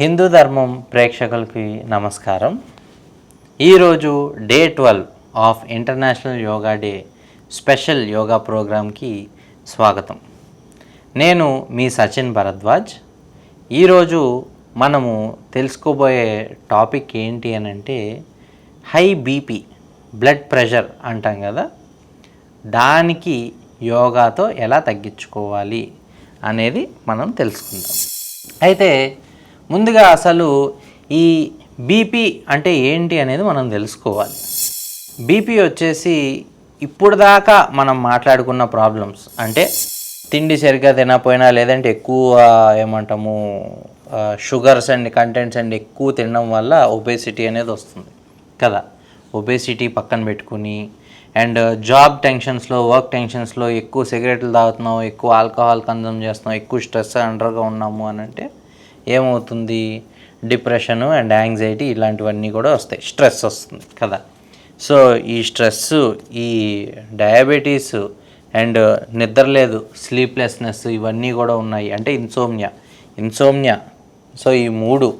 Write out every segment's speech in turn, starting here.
హిందూ ధర్మం ప్రేక్షకులకి నమస్కారం. ఈరోజు day twelve of international yoga day special yoga ప్రోగ్రాంకి స్వాగతం. నేను మీ సచిన్ భరద్వాజ్. ఈరోజు మనము తెలుసుకోబోయే టాపిక్ ఏంటి అని అంటే హై బీపీ బ్లడ్ ప్రెషర్ అంటాం కదా. దానికి యోగాతో ఎలా తగ్గించుకోవాలి అనేది మనం తెలుసుకుందాం. అయితే ముందుగా అసలు ఈ బీపీ అంటే ఏంటి అనేది మనం తెలుసుకోవాలి. బీపీ వచ్చేసి ఇప్పుడు దాకా మనం మాట్లాడుకున్న ప్రాబ్లమ్స్. అంటే తిండి సరిగ్గా తినకపోయినా లేదంటే ఎక్కువ ఏమంటాము షుగర్స్ అండ్ కంటెంట్స్ అండ్ ఎక్కువ తినడం వల్ల ఒబేసిటీ అనేది వస్తుంది కదా. ఒబేసిటీ పక్కన పెట్టుకుని అండ్ జాబ్ టెన్షన్స్లో వర్క్ టెన్షన్స్లో ఎక్కువ సిగరెట్లు తాగుతున్నాం ఎక్కువ ఆల్కహాల్ కన్జ్యూమ్ చేస్తున్నాం ఎక్కువ స్ట్రెస్ అండర్గా ఉన్నాము అని అంటే ఏమవుతుంది? డిప్రెషను అండ్ యాంగ్జైటీ ఇలాంటివన్నీ కూడా వస్తాయి. స్ట్రెస్ వస్తుంది కదా. సో ఈ స్ట్రెస్ ఈ డయాబెటీస్ అండ్ నిద్ర లేదు స్లీప్లెస్నెస్ ఇవన్నీ కూడా ఉన్నాయి. అంటే ఇన్సోమ్నియా ఇన్సోమ్నియా సో ఈ మూడు.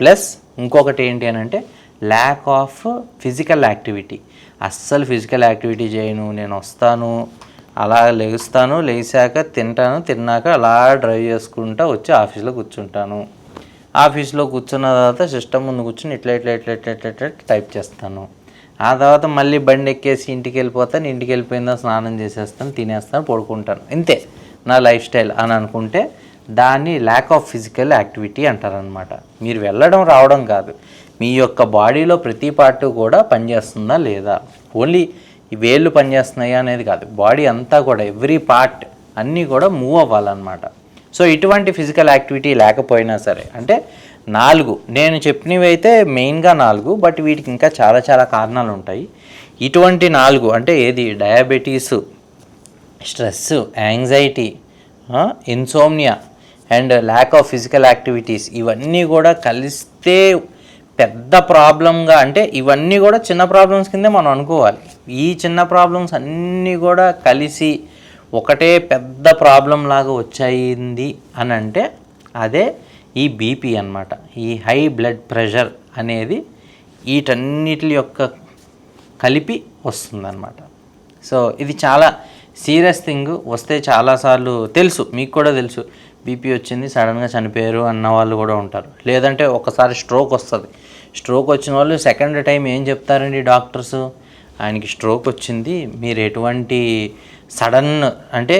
ప్లస్ ఇంకొకటి ఏంటి అని అంటే ల్యాక్ ఆఫ్ ఫిజికల్ యాక్టివిటీ. అస్సలు ఫిజికల్ యాక్టివిటీ చేయను నేను వస్తాను. అలా లెగుస్తాను లేచాక తింటాను తిన్నాక అలా డ్రైవ్ చేసుకుంటా వచ్చి ఆఫీస్లో కూర్చుంటాను. ఆఫీస్లో కూర్చున్న తర్వాత సిస్టమ్ ముందు కూర్చుని ఇట్లా ఇట్లా ఇట్లా ఇట్లా ఇట్లా ఇట్లా టైప్ చేస్తాను. ఆ తర్వాత మళ్ళీ బండి ఎక్కేసి ఇంటికి వెళ్ళిపోతాను ఇంటికి వెళ్ళిపోయిందా స్నానం చేసేస్తాను తినేస్తాను పడుకుంటాను. ఇంతే నా లైఫ్ స్టైల్ అని అనుకుంటే దాన్ని ల్యాక్ ఆఫ్ ఫిజికల్ యాక్టివిటీ అంటారనమాట మీరు వెళ్ళడం రావడం కాదు. మీ యొక్క బాడీలో ప్రతి పార్ట్ కూడా పనిచేస్తుందా లేదా? ఓన్లీ ఈ వేళ్ళు పనిచేస్తున్నాయా అనేది కాదు. బాడీ అంతా కూడా ఎవ్రీ పార్ట్ అన్నీ కూడా మూవ్ అవ్వాలన్నమాట. సో ఇటువంటి ఫిజికల్ యాక్టివిటీ లేకపోయినా సరే అంటే నాలుగు నేను చెప్పినవి అయితే మెయిన్గా నాలుగు బట్ వీటికి ఇంకా చాలా చాలా కారణాలు ఉంటాయి. ఇటువంటి నాలుగు అంటే ఏది? Diabetes stress anxiety insomnia and lack of physical activities ఇవన్నీ కూడా కలిస్తే పెద్ద ప్రాబ్లంగా అంటే ఇవన్నీ కూడా చిన్న ప్రాబ్లమ్స్ కిందే మనం అనుకోవాలి. ఈ చిన్న ప్రాబ్లమ్స్ అన్నీ కూడా కలిసి ఒకటే పెద్ద ప్రాబ్లం లాగా వచ్చాయింది అని అంటే అదే ఈ బీపీ అన్నమాట. ఈ హై బ్లడ్ ప్రెషర్ అనేది వీటన్నిటి యొక్క కలిపి వస్తుందన్నమాట. సో ఇది చాలా సీరియస్ థింగ్ వస్తే చాలాసార్లు తెలుసు మీకు కూడా తెలుసు. బీపీ వచ్చింది సడన్గా చనిపోయారు అన్న వాళ్ళు కూడా ఉంటారు. లేదంటే ఒకసారి స్ట్రోక్ వస్తుంది. స్ట్రోక్ వచ్చిన వాళ్ళు సెకండ్ టైం ఏం చెప్తారండి డాక్టర్స్? ఆయనకి స్ట్రోక్ వచ్చింది. మీరు ఎటువంటి సడన్ అంటే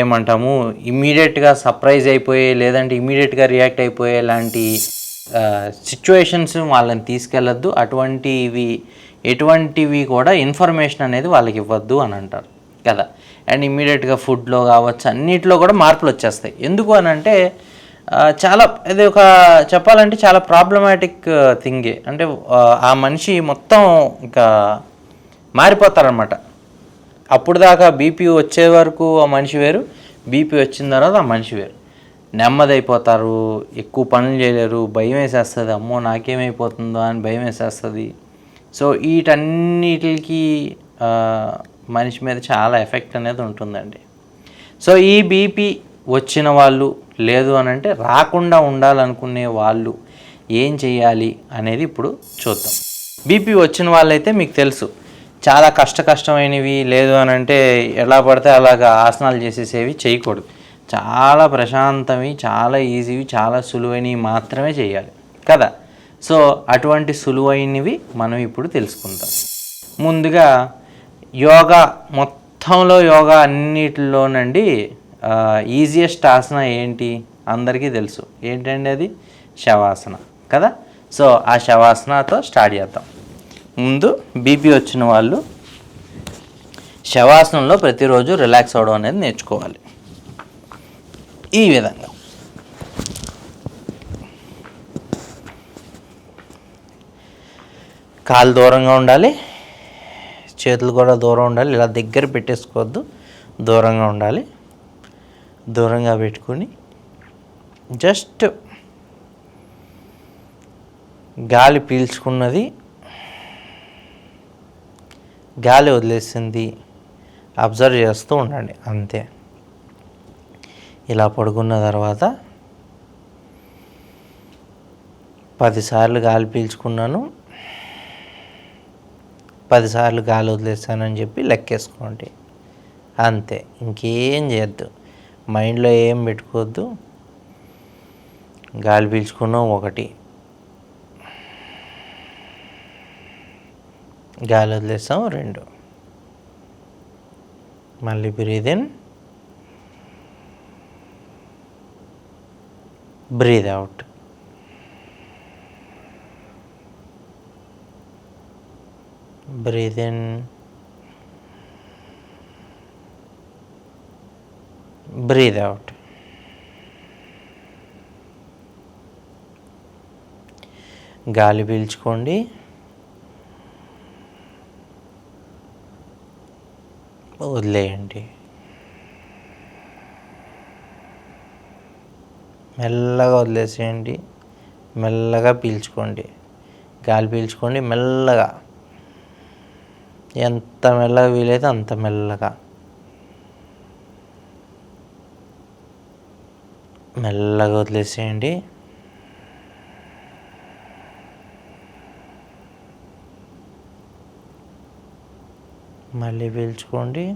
ఏమంటాము ఇమ్మీడియట్గా సర్ప్రైజ్ అయిపోయే లేదంటే ఇమ్మీడియట్గా రియాక్ట్ అయిపోయే లాంటి సిచ్యువేషన్స్ వాళ్ళని తీసుకెళ్ళొద్దు. అటువంటివి ఎటువంటివి కూడా ఇన్ఫర్మేషన్ అనేది వాళ్ళకి ఇవ్వద్దు అని అంటారు. కదా. అండ్ ఇమీడియట్గా ఫుడ్లో కావచ్చు అన్నిట్లో కూడా మార్పులు వచ్చేస్తాయి. ఎందుకు అని అంటే చాలా ఇది ఒక చెప్పాలంటే చాలా ప్రాబ్లమాటిక్ థింగే అంటే ఆ, మనిషి మొత్తం ఇంకా మారిపోతారనమాట అప్పుడు దాకా బీపీ వచ్చే వరకు ఆ మనిషి వేరు బీపీ వచ్చిన తర్వాత ఆ మనిషి వేరు. నెమ్మదైపోతారు ఎక్కువ పనులు చేయలేరు భయం వేసేస్తుంది అమ్మో నాకేమైపోతుందో అని భయం వేసేస్తుంది. సో వీటన్నిటికి మనిషి మీద చాలా ఎఫెక్ట్ అనేది ఉంటుందండి. సో ఈ బీపీ వచ్చిన వాళ్ళు లేదు అని అంటే రాకుండా ఉండాలనుకునే వాళ్ళు ఏం చేయాలి అనేది ఇప్పుడు చూద్దాం. బీపీ వచ్చిన వాళ్ళైతే మీకు తెలుసు చాలా కష్ట కష్టమైనవి లేదు అని అంటే ఎలా పడితే అలాగా ఆసనాలు చేసేసేవి చేయకూడదు. చాలా ప్రశాంతవి చాలా ఈజీవి చాలా సులువైనవి మాత్రమే చేయాలి కదా? సో అటువంటి సులువైనవి మనం ఇప్పుడు తెలుసుకుందాం. ముందుగా యోగా మొత్తంలో యోగా అన్నిటిలోనండి ఈజియెస్ట్ ఆసన ఏంటి? అందరికీ తెలుసు. ఏంటండి అది? శవాసన కదా? సో ఆ శవాసనతో స్టార్ట్ చేద్దాం. ముందు బీపీ వచ్చిన వాళ్ళు శవాసనంలో ప్రతిరోజు రిలాక్స్ అవ్వడం అనేది నేర్చుకోవాలి. ఈ విధంగా. కాలు దూరంగా ఉండాలి. చేతులు కూడా దూరం ఉండాలి. ఇలా దగ్గర పెట్టేసుకోవద్దు. దూరంగా ఉండాలి. దూరంగా పెట్టుకొని జస్ట్ గాలి పీల్చుకున్నది. గాలి వదిలేసింది. అబ్జర్వ్ చేస్తూ ఉండండి. అంతే. ఇలా పడుకున్న తర్వాత పదిసార్లు గాలి పీల్చుకున్నాను. పదిసార్లు గాలి వదిలేస్తానని చెప్పి లెక్కేసుకోండి. అంతే ఇంకేం చేయొద్దు. మైండ్లో ఏం పెట్టుకోవద్దు. గాలి పీల్చుకున్నాం ఒకటి. గాలి వదిలేస్తాం రెండు. మళ్ళీ breathe in. Breathe out. Breathe in, breathe out గాలి పీల్చుకోండి. వదిలేయండి. మెల్లగా వదిలేసేయండి. మెల్లగా పీల్చుకోండి. గాలి పీల్చుకోండి. మెల్లగా. ఎంత మెల్లగా వీలైతే అంత మెల్లగా. మెల్లగా వదిలేసేయండి. మళ్ళీ పీల్చుకోండి.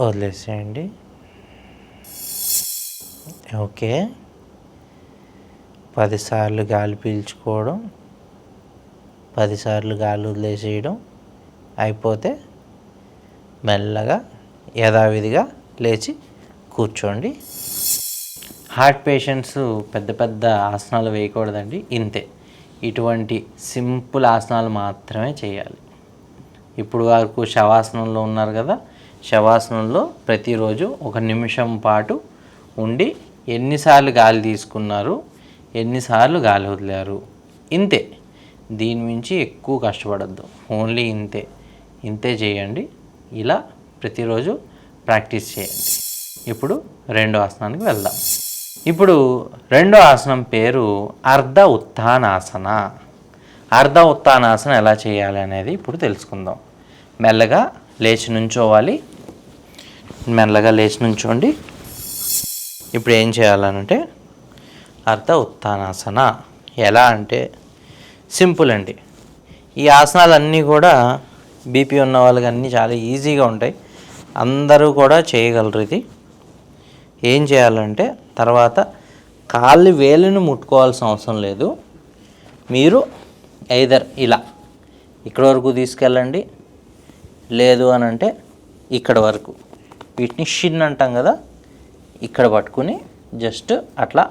వదిలేసేయండి. ఓకే. పదిసార్లు గాలి పీల్చుకోవడం పదిసార్లు గాలి వదిలేసేయడం అయిపోతే మెల్లగా యథావిధిగా లేచి కూర్చోండి. హార్ట్ పేషెంట్స్ పెద్ద పెద్ద ఆసనాలు వేయకూడదండి. ఇంతే. ఇటువంటి సింపుల్ ఆసనాలు మాత్రమే చేయాలి. ఇప్పుడు వరకు శవాసనంలో ఉన్నారు కదా శవాసనంలో ప్రతిరోజు ఒక నిమిషం పాటు ఉండి ఎన్నిసార్లు గాలి తీసుకున్నారు ఎన్నిసార్లు గాలి వదిలారు? ఇంతే. దీని మించి ఎక్కువ కష్టపడద్దు. ఓన్లీ ఇంతే. ఇంతే చేయండి. ఇలా ప్రతిరోజు ప్రాక్టీస్ చేయండి. ఇప్పుడు రెండో ఆసనానికి వెళ్దాం. ఇప్పుడు రెండో ఆసనం పేరు అర్ధ ఉత్థానాసన. అర్ధ ఉత్థానాసన ఎలా చేయాలి అనేది ఇప్పుడు తెలుసుకుందాం. మెల్లగా లేచి నుంచోవాలి. మెల్లగా లేచి నుంచోండి. ఇప్పుడు ఏం చేయాలనంటే అర్ధ ఉత్థానాసన. ఎలా అంటే సింపుల్ అండి. ఈ ఆసనాలన్నీ కూడా బీపీ ఉన్న వాళ్ళకి అన్నీ చాలా ఈజీగా ఉంటాయి. అందరూ కూడా చేయగలరు ఇది. ఏం చేయాలంటే తర్వాత కాళ్ళు వేలును ముట్టుకోవాల్సిన అవసరం లేదు. మీరు ఐదర్ ఇలా ఇక్కడ వరకు తీసుకెళ్ళండి లేదు అని అంటే ఇక్కడ వరకు. వీటిని షిన్ అంటాం కదా ఇక్కడ పట్టుకుని జస్ట్ అట్లా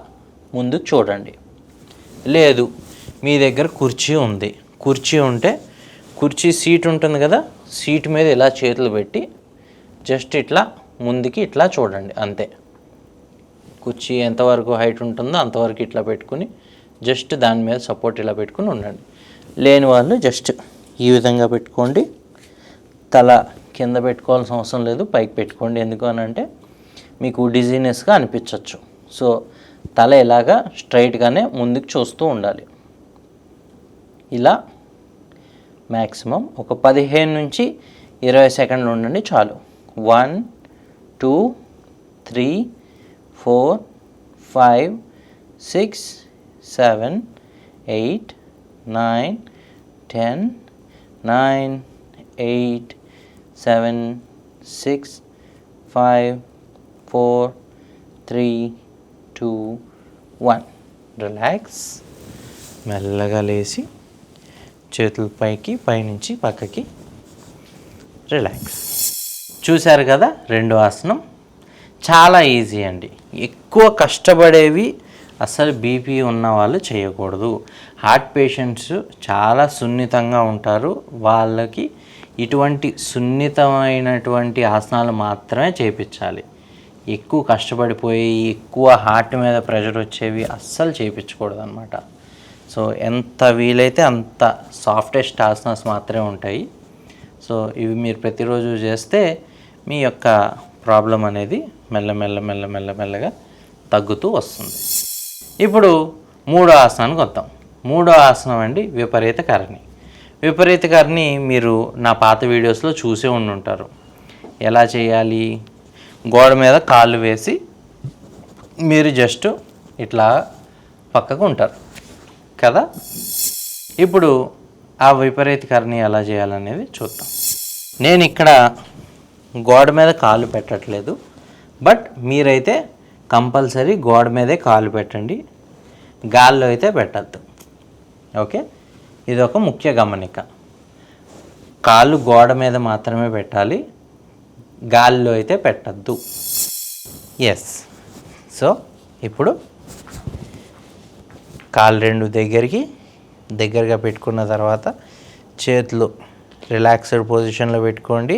ముందుకు చూడండి. లేదు మీ దగ్గర కుర్చీ ఉంది. కుర్చీ ఉంటే కుర్చీ సీట్ ఉంటుంది కదా సీట్ మీద ఇలా చేతులు పెట్టి జస్ట్ ఇట్లా ముందుకి ఇట్లా చూడండి అంతే. కుర్చీ ఎంతవరకు హైట్ ఉంటుందో అంతవరకు ఇట్లా పెట్టుకుని జస్ట్ దాని మీద సపోర్ట్ ఇలా పెట్టుకుని ఉండండి. లేని వాళ్ళు జస్ట్ ఈ విధంగా పెట్టుకోండి. తల కింద పెట్టుకోవాల్సిన అవసరం లేదు పైకి పెట్టుకోండి. ఎందుకు అని అంటే మీకు డిజీనెస్గా అనిపించవచ్చు సో తల ఇలాగా స్ట్రైట్గానే ముందుకు చూస్తూ ఉండాలి. ఇలా మ్యాక్సిమం ఒక పదిహేను నుంచి ఇరవై సెకండ్లు ఉండండి చాలు. One two three four five six seven eight nine ten nine eight seven six five four three two one relax మెల్లగా లేచి చేతులు పైకి పైనుంచి పక్కకి. రిలాక్స్ చూశారు కదా రెండో ఆసనం? చాలా ఈజీ అండి. ఎక్కువ కష్టపడేవి అసలు బీపీ ఉన్న వాళ్ళు చేయకూడదు. హార్ట్ పేషెంట్స్ చాలా సున్నితంగా ఉంటారు. వాళ్ళకి ఇటువంటి సున్నితమైనటువంటి ఆసనాలు మాత్రమే చేపించాలి. ఎక్కువ కష్టపడిపోయి ఎక్కువ హార్ట్ మీద ప్రెషర్ వచ్చేవి అస్సలు చేయించకూడదు అనమాట సో ఎంత వీలైతే అంత సాఫ్టెస్ట్ ఆసనాస్ మాత్రమే ఉంటాయి. సో ఇవి మీరు ప్రతిరోజు చేస్తే మీ యొక్క ప్రాబ్లం అనేది మెల్లమెల్ల మెల్ల మెల్ల మెల్లగా తగ్గుతూ వస్తుంది. ఇప్పుడు మూడో ఆసనానికి వద్దాం. మూడో ఆసనం అండి విపరీత కరణి. విపరీత కరణి మీరు నా పాత వీడియోస్లో చూసే ఉండుంటారు. ఎలా చేయాలి? గోడ మీద కాళ్ళు వేసి మీరు జస్ట్ ఇట్లా పక్కకు ఉంటారు. కదా? ఇప్పుడు ఆ విపరీతకరణి ఎలా చేయాలనేది చూద్దాం. నేను ఇక్కడ గోడ మీద కాలు పెట్టట్లేదు బట్ మీరైతే కంపల్సరీ గోడ మీదే కాలు పెట్టండి గాల్లో అయితే పెట్టద్దు. ఓకే? ఇది ఒక ముఖ్య గమనిక. కాళ్ళు గోడ మీద మాత్రమే పెట్టాలి గాల్లో అయితే పెట్టద్దు. ఎస్ సో ఇప్పుడు కాలు రెండు దగ్గరికి దగ్గరగా పెట్టుకున్న తర్వాత చేతులు రిలాక్స్డ్ పొజిషన్లో పెట్టుకోండి.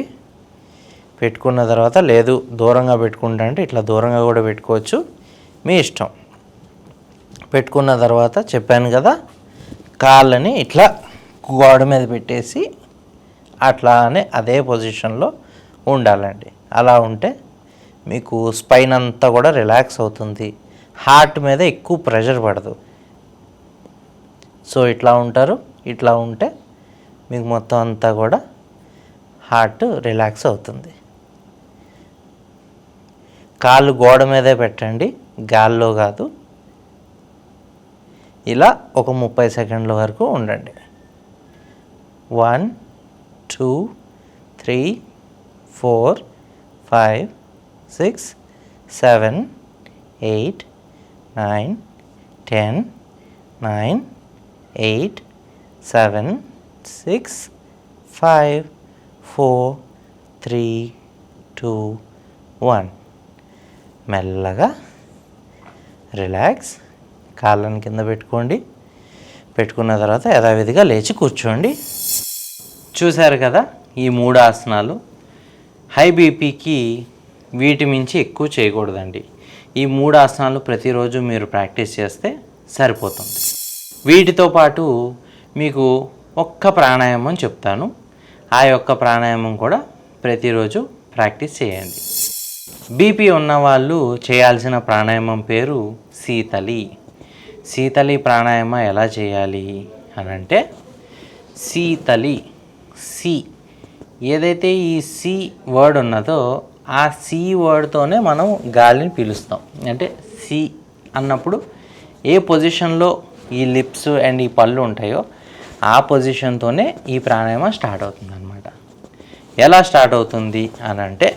పెట్టుకున్న తర్వాత లేదు దూరంగా పెట్టుకుంటా అంటే ఇట్లా దూరంగా కూడా పెట్టుకోవచ్చు. మీ ఇష్టం. పెట్టుకున్న తర్వాత చెప్పాను కదా కాళ్ళని ఇట్లా గోడ మీద పెట్టేసి అట్లానే అదే పొజిషన్లో ఉండాలండి. అలా ఉంటే మీకు స్పైన్ అంతా కూడా రిలాక్స్ అవుతుంది. హార్ట్ మీద ఎక్కువ ప్రెషర్ పడదు. సో ఇట్లా ఉంటారు. ఇట్లా ఉంటే మీకు మొత్తం అంతా కూడా హార్ట్ రిలాక్స్ అవుతుంది. కాళ్ళు గోడ మీదే పెట్టండి. గాల్లో కాదు. ఇలా ఒక ముప్పై సెకండ్ల వరకు ఉండండి. One two three four five six seven eight nine ten nine eight seven six five four three two one. మెల్లగా రిలాక్స్. కాళ్ళని కింద పెట్టుకోండి. పెట్టుకున్న తర్వాత యథావిధిగా లేచి కూర్చోండి. చూశారు కదా ఈ మూడు ఆసనాలు? హై బీపీకి వీటి మించి ఎక్కువ చేయకూడదండి. ఈ మూడు ఆసనాలు ప్రతిరోజు మీరు ప్రాక్టీస్ చేస్తే సరిపోతుంది. వీటితో పాటు మీకు ఒక్క ప్రాణాయామం చెప్తాను. ఆ యొక్క ప్రాణాయామం కూడా ప్రతిరోజు ప్రాక్టీస్ చేయండి. బీపీ ఉన్నవాళ్ళు చేయాల్సిన ప్రాణాయామం పేరు శీతలి. శీతలి ప్రాణాయామ ఎలా చేయాలి అనంటే శీతలి సి ఏదైతే ఈ సి వర్డ్ ఉన్నదో ఆ సి వర్డ్తోనే మనం గాలిని పీలుస్తాం. అంటే సి అన్నప్పుడు ఏ పొజిషన్లో ఈ లిప్స్ అండ్ ఈ పళ్ళు ఉంటాయో ఆ పొజిషన్తోనే ఈ ప్రాణాయామం స్టార్ట్ అవుతుంది అనమాట ఎలా స్టార్ట్ అవుతుంది అని అంటే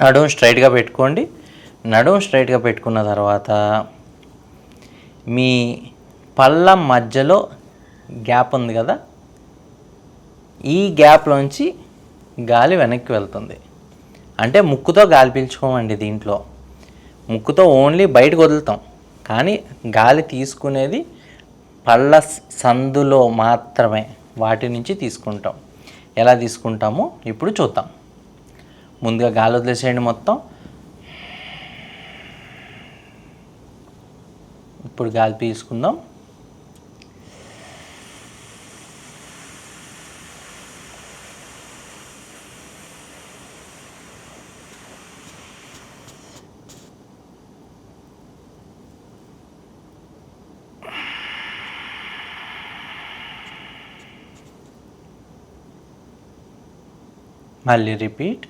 నడుం స్ట్రైట్గా పెట్టుకోండి. నడుం స్ట్రైట్గా పెట్టుకున్న తర్వాత మీ పళ్ళ మధ్యలో గ్యాప్ ఉంది కదా ఈ గ్యాప్లోంచి గాలి వెనక్కి వెళ్తుంది. అంటే ముక్కుతో గాలి పీల్చుకోమండి దీంట్లో. ముక్కుతో ఓన్లీ బయటకు వదులుతాం. కానీ గాలి తీసుకునేది పళ్ళ సందులో మాత్రమే వాటి నుంచి తీసుకుంటాం. ఎలా తీసుకుంటామో ఇప్పుడు చూద్దాం. ముందుగా గాలి వదిలేసేయండి మొత్తం. ఇప్పుడు గాలి పీల్చుకుందాం. మళ్ళీ రిపీట్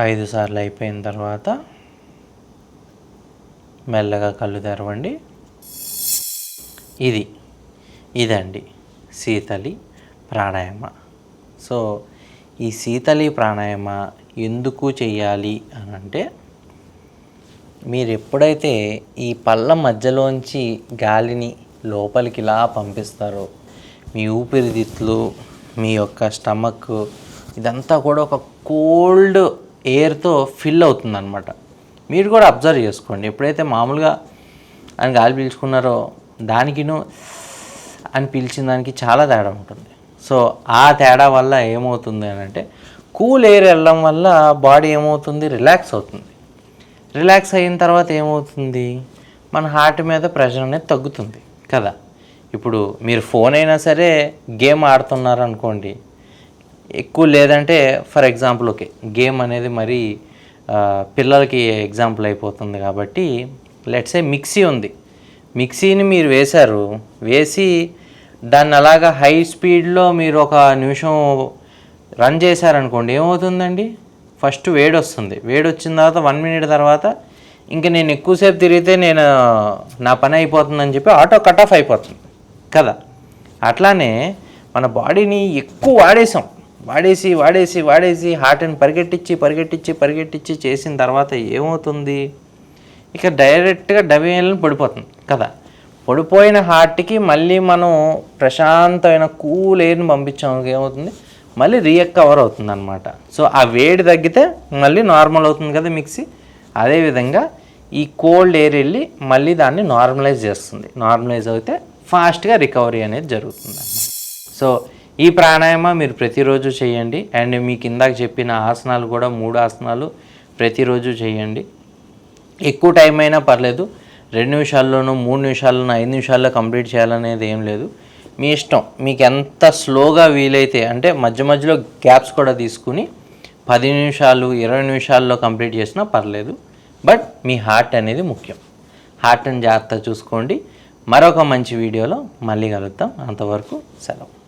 ఐదు సార్లు అయిపోయిన తర్వాత మెల్లగా కళ్ళు తెరవండి. ఇది ఇదండి శీతలి ప్రాణాయామ. సో ఈ శీతలి ప్రాణాయామ ఎందుకు చేయాలి అని అంటే మీరు ఎప్పుడైతే ఈ పళ్ళ మధ్యలోంచి గాలిని లోపలికి ఇలా పంపిస్తారో మీ ఊపిరితిత్తులు మీ యొక్క స్టమక్ ఇదంతా కూడా ఒక కోల్డ్ ఎయిర్తో ఫిల్ అవుతుందన్నమాట. మీరు కూడా అబ్జర్వ్ చేసుకోండి. ఎప్పుడైతే మామూలుగా అని గాలి పీల్చుకున్నారో దానికిను అని పీల్చిన దానికి చాలా తేడా ఉంటుంది. సో ఆ తేడా వల్ల ఏమవుతుంది అని అంటే కూల్ ఎయిర్ వెళ్ళడం వల్ల బాడీ ఏమవుతుంది? రిలాక్స్ అవుతుంది. రిలాక్స్ అయిన తర్వాత ఏమవుతుంది? మన హార్ట్ మీద ప్రెషర్ అనేది తగ్గుతుంది కదా. ఇప్పుడు మీరు ఫోన్ అయినా సరే గేమ్ ఆడుతున్నారు అనుకోండి ఎక్కువ లేదంటే ఫర్ ఎగ్జాంపుల్ ఓకే గేమ్ అనేది మరి పిల్లలకి ఎగ్జాంపుల్ అయిపోతుంది కాబట్టి లెట్సే మిక్సీ ఉంది. మిక్సీని మీరు వేశారు వేసి దాన్ని అలాగా హై స్పీడ్లో మీరు ఒక నిమిషం రన్ చేశారనుకోండి ఏమవుతుందండి? ఫస్ట్ వేడి వస్తుంది వేడి వచ్చిన తర్వాత వన్ మినిట్ తర్వాత ఇంకా నేను ఎక్కువసేపు తిరిగితే నేను నా పని అయిపోతుందని చెప్పి ఆటో కట్ ఆఫ్ అయిపోతుంది. కదా? అట్లానే మన బాడీని ఎక్కువ వాడేసాం. వాడేసి వాడేసి వాడేసి హార్ట్ని పరిగెట్టించి పరిగెట్టించి పరిగెట్టించి చేసిన తర్వాత ఏమవుతుంది? ఇక డైరెక్ట్గా డబేలను పడిపోతుంది కదా. పడిపోయిన హార్ట్కి మళ్ళీ మనం ప్రశాంతమైన కూల్ ఎయిర్ని పంపించాము ఏమవుతుంది? మళ్ళీ రీఎక్కవర్ అవుతుంది అనమాట సో ఆ వేడి తగ్గితే మళ్ళీ నార్మల్ అవుతుంది కదా మిక్సీ. అదేవిధంగా ఈ కోల్డ్ ఎయిర్ వెళ్ళి మళ్ళీ దాన్ని నార్మలైజ్ చేస్తుంది. నార్మలైజ్ అయితే ఫాస్ట్గా రికవరీ అనేది జరుగుతుంది అన్నమాట. సో ఈ ప్రాణాయామ మీరు ప్రతిరోజు చేయండి. అండ్ మీకు ఇందాక చెప్పిన ఆసనాలు కూడా మూడు ఆసనాలు ప్రతిరోజు చేయండి. ఎక్కువ టైం అయినా పర్లేదు. రెండు నిమిషాల్లోనూ మూడు నిమిషాల్లోనూ ఐదు నిమిషాల్లో కంప్లీట్ చేయాలనేది ఏం లేదు. మీ ఇష్టం. మీకు ఎంత స్లోగా వీలైతే అంటే మధ్య మధ్యలో గ్యాప్స్ కూడా తీసుకుని పది నిమిషాలు ఇరవై నిమిషాల్లో కంప్లీట్ చేసినా పర్లేదు. బట్ మీ హార్ట్ అనేది ముఖ్యం. హార్ట్ని జాగ్రత్త చూసుకోండి. మరొక మంచి వీడియోలో మళ్ళీ కలుద్దాం. అంతవరకు సెలవు.